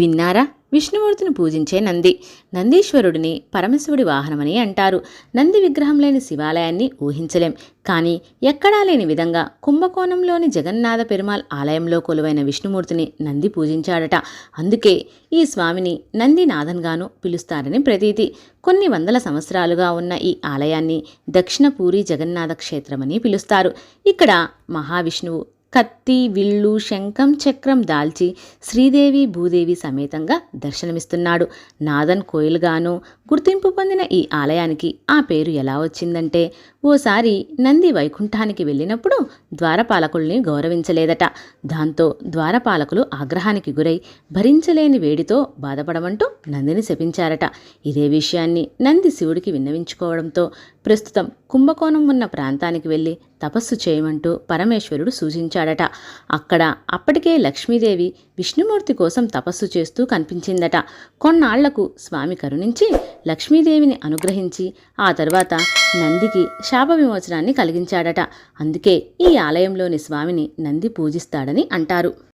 విన్నారా? విష్ణుమూర్తిని పూజించే నంది. నందీశ్వరుడిని పరమశివుడి వాహనమని అంటారు. నంది విగ్రహం లేని శివాలయాన్ని ఊహించలేం. కానీ ఎక్కడా లేని విధంగా కుంభకోణంలోని జగన్నాథ పెరుమాల్ ఆలయంలో కొలువైన విష్ణుమూర్తిని నంది పూజించాడట. అందుకే ఈ స్వామిని నందినాథన్గాను పిలుస్తారని ప్రతీతి. కొన్ని వందల సంవత్సరాలుగా ఉన్న ఈ ఆలయాన్ని దక్షిణ పూరి జగన్నాథ క్షేత్రమని పిలుస్తారు. ఇక్కడ మహావిష్ణువు కత్తి విల్లు శంఖం చక్రం దాల్చి శ్రీదేవి భూదేవి సమేతంగా దర్శనమిస్తున్నాడు. నాదన్ కోయిల్గాను గుర్తింపు పొందిన ఈ ఆలయానికి ఆ పేరు ఎలా వచ్చిందంటే ఓసారి నంది వైకుంఠానికి వెళ్ళినప్పుడు ద్వారపాలకుల్ని గౌరవించలేదట. దాంతో ద్వారపాలకులు ఆగ్రహానికి గురై భరించలేని వేడితో బాధపడమంటూ నందిని శపించారట. ఇదే విషయాన్ని నంది శివుడికి విన్నవించుకోవడంతో ప్రస్తుతం కుంభకోణం ఉన్న ప్రాంతానికి వెళ్ళి తపస్సు చేయమంటూ పరమేశ్వరుడు సూచించాడట. అక్కడ అప్పటికే లక్ష్మీదేవి విష్ణుమూర్తి కోసం తపస్సు చేస్తూ కనిపించిందట. కొన్నాళ్ళకు స్వామి కరుణించి లక్ష్మీదేవిని అనుగ్రహించి ఆ తర్వాత నందికి శాప విమోచనాన్ని కలిగించాడట. అందుకే ఈ ఆలయంలోని స్వామిని నంది పూజిస్తాడని అంటారు.